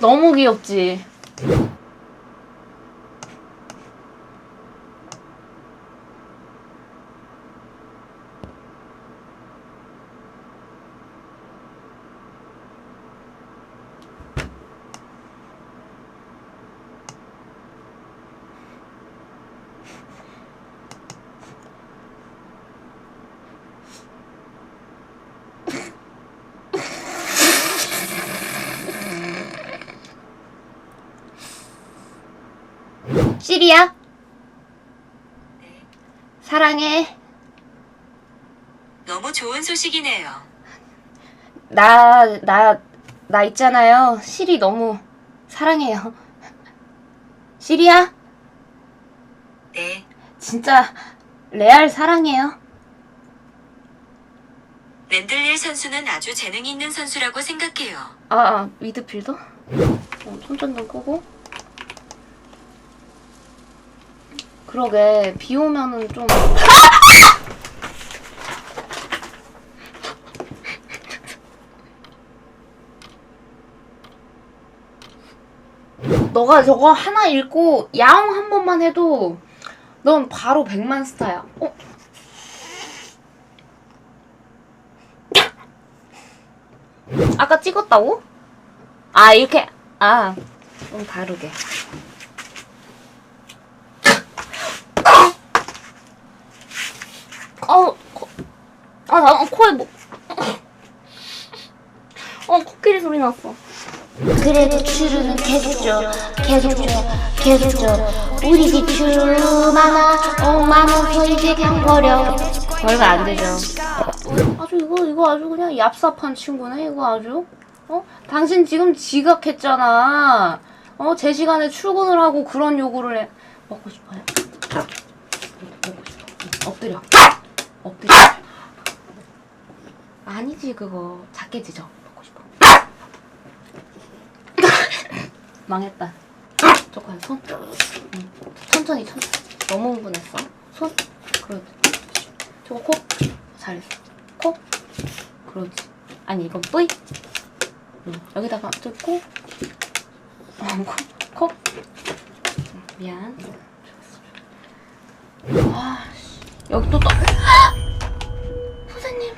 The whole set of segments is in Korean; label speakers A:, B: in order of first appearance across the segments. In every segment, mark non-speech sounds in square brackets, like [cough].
A: 너무 귀엽지? 시리야? 사랑해.
B: 너무 좋은 소식이네요.
A: 나, 나, 나 있잖아요. 시리 너무 사랑해요. 시리야?
B: 네,
A: 진짜 레알 사랑해요.
B: 랜들릴 선수는 아주 재능 있는 선수라고 생각해요.
A: 아, 아 미드필더? 어, 손전등 끄고. 그러게, 비 오면은 좀. [laughs] 너가 저거 하나 읽고 야옹 한 번만 해도 넌 바로 100만 스타야. 어? 아까 찍었다고? 아 이렇게 아 좀 다르게 어, 코, 아, 나 코에 뭐, 어, 코끼리 소리 났어. 그래도 추루는 계속 줘, 계속 줘, 계속 줘. 우리 집 추루 많아, 어, 많아서 이제 그냥 버려. 버리면 안 되죠. 아주 이거, 이거 아주 그냥 얍삽한 친구네, 이거 아주. 어? 당신 지금 지각했잖아. 어, 제 시간에 출근을 하고 그런 요구를 해. 먹고 싶어요? 먹고 싶어. 엎드려. 엎드려. 아니지, 그거. 작게 짖어. 먹고 싶어. [laughs] 망했다. 조금 손. 응. 천천히, 천천히. 너무 흥분했어. 손. 그렇지. 저거 코. 잘했어. 코. 그렇지. 아니, 이건 뿌이. 응. 여기다가 저 코. 어, 코. 코. 응, 미안. 아, 씨. 여기 또 떠. 선생님.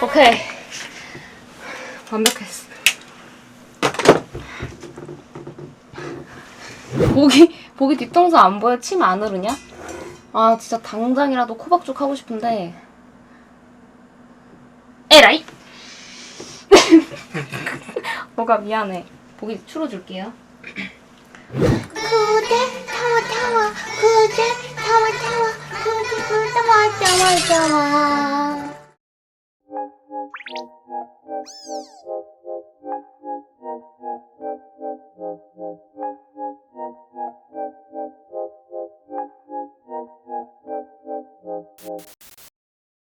A: 오케이. 완벽했어. 보기, 보기 뒤통수 안 보여? 침 안 흐르냐? 아, 진짜 당장이라도 코박죽 하고 싶은데. 에라이! [laughs] 뭐가 미안해. 보기 추러줄게요.
C: 그대 타워 타워 그대 타워 타워 그대 그 타워 타워 타워